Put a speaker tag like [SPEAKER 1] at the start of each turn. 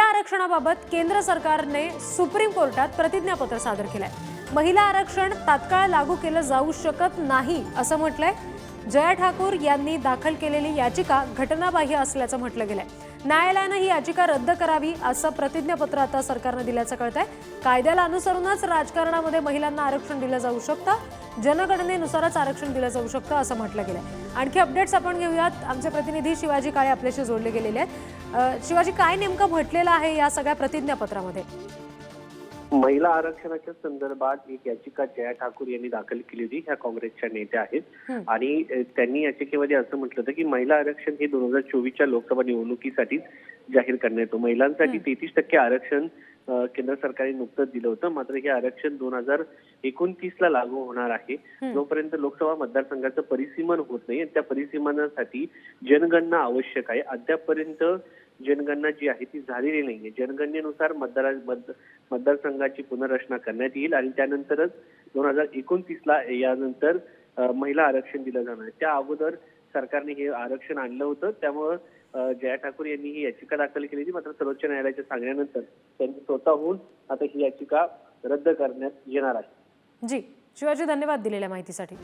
[SPEAKER 1] महिला आरक्षणाबाबत केंद्र सरकारने सुप्रीम कोर्टात प्रतिज्ञापत्र सादर केलंय. महिला आरक्षण तात्काळ लागू केलं जाऊ शकत नाही असं म्हटलंय जया ठाकूर यांनी दाखल केलेली याचिका घटनाबाह्य असल्याचं म्हटलं गेलंय. न्यायालयानं ही याचिका रद्द करावी असं प्रतिज्ञापत्र आता सरकारनं दिल्याचं कळतंय. कायद्याला अनुसरूनच राजकारणामध्ये महिलांना आरक्षण दिलं जाऊ शकतं जनगणनेनुसारच आरक्षण दिलं जाऊ शकतं असं म्हटलं गेलंय. आणखी अपडेट्स आपण घेऊयात. आमचे प्रतिनिधी शिवाजी काळे आपल्याशी जोडले गेलेले आहेत. शिवाजी काय नेमकं म्हटलेलं आहे या सगळ्या प्रतिज्ञापत्रामध्ये?
[SPEAKER 2] महिला आरक्षणाच्या संदर्भात एक याचिका जया ठाकूर यांनी दाखल केली होती. ह्या काँग्रेसच्या नेत्या आहेत. आणि त्यांनी याचिकेमध्ये असं म्हटलं होतं की महिला आरक्षण हे दोन हजार चोवीसच्या लोकसभा निवडणुकीसाठीच जाहीर करण्यात येतो. महिलांसाठी तेहतीस टक्के आरक्षण केंद्र सरकारने नुकतंच दिलं होतं. मात्र हे आरक्षण दोन हजार एकोणतीस ला लागू होणार आहे. जोपर्यंत लोकसभा मतदारसंघाचं परिसीमन होत नाही आणि त्या परिसीमनासाठी जनगणना आवश्यक आहे. अद्यापपर्यंत जनगणना जी आहे ती झालेली नाहीये. जनगणनेनुसार मतदार मत- मतदारसंघाची पुनर्रचना करण्यात येईल आणि त्यानंतरच दोन हजार एकोणतीस ला यानंतर महिला आरक्षण दिलं जाणार आहे. त्या अगोदर सरकारने हे आरक्षण आणलं होतं. त्यामुळं जया ठाकूर यांनी ही याचिका दाखल केली होती. मात्र सर्वोच्च न्यायालयाच्या सांगण्यानंतर त्यांनी स्वतःहून आता ही याचिका रद्द करण्यात येणार आहे.
[SPEAKER 1] जी शिवाजी धन्यवाद दिलेल्या माहितीसाठी.